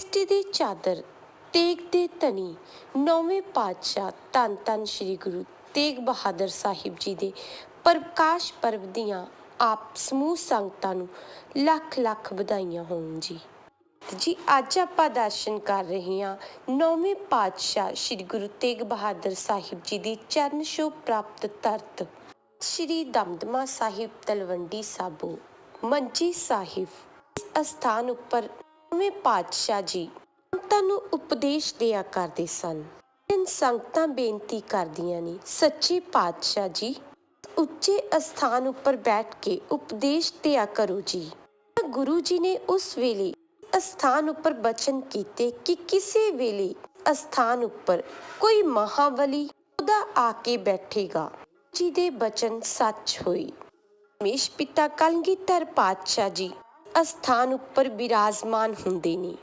ਸ੍ਰਿਸ਼ਟੀ ਦੀ ਚਾਦਰ, ਤੇਗ ਦੇ ਧਨੀ, ਨੌਵੇਂ ਪਾਤਸ਼ਾਹ ਧੰਨ ਧੰਨ ਸ੍ਰੀ ਗੁਰੂ ਤੇਗ ਬਹਾਦਰ ਸਾਹਿਬ ਜੀ ਦੇ ਪ੍ਰਕਾਸ਼ ਪਰਬ ਦੀਆਂ ਆਪ ਸਮੂਹ ਸੰਗਤਾਂ ਨੂੰ ਲੱਖ ਲੱਖ ਵਧਾਈਆਂ ਹੋਣ ਜੀ। ਜੀ, ਅੱਜ ਆਪਾਂ ਦਰਸ਼ਨ ਕਰ ਰਹੇ ਹਾਂ ਨੌਵੇਂ ਪਾਤਸ਼ਾਹ ਸ੍ਰੀ ਗੁਰੂ ਤੇਗ ਬਹਾਦਰ ਸਾਹਿਬ ਜੀ ਦੀ ਚਰਨ ਛੋਹ ਪ੍ਰਾਪਤ ਧਰਤ, ਸ੍ਰੀ ਦਮਦਮਾ ਸਾਹਿਬ ਤਲਵੰਡੀ ਸਾਬੋ, ਮੰਜੀ ਸਾਹਿਬ, ਇਸ ਅਸਥਾਨ ਉੱਪਰ ਨੌਵੇਂ ਪਾਤਸ਼ਾਹ ਜੀ ਸੰਗਤਾਂ ਨੂੰ ਉਪਦੇਸ਼ ਦਿਆ ਕਰਦੇ ਸਨ। ਇਨ ਸੰਗਤਾਂ ਬੇਨਤੀ ਕਰਦੀਆਂ ਨੇ, ਸੱਚੇ ਪਾਤਸ਼ਾਹ ਜੀ, ਉੱਚੇ ਅਸਥਾਨ ਉੱਪਰ ਬੈਠ ਕੇ ਉਪਦੇਸ਼ ਦਿਆ ਕਰੋ ਜੀ। ਗੁਰੂ ਜੀ ਨੇ ਉਸ ਵੇਲੇ ਅਸਥਾਨ ਉੱਪਰ ਬਚਨ ਕੀਤੇ ਕਿ ਕਿਸੇ ਵੇਲੇ ਅਸਥਾਨ ਉੱਪਰ ਕੋਈ ਮਹਾਬਲੀ ਉਹਦਾ ਆ ਕੇ ਬੈਠੇਗਾ। ਜੀ ਦੇ ਬਚਨ ਸੱਚ ਹੋਈ ਮੇਸ਼ ਪਿਤਾ ਕਲਗੀਧਰ ਪਾਤਸ਼ਾਹ ਜੀ ਅਸਥਾਨ ਉੱਪਰ ਬਿਰਾਜਮਾਨ ਹੁੰਦੇ ਨੇ।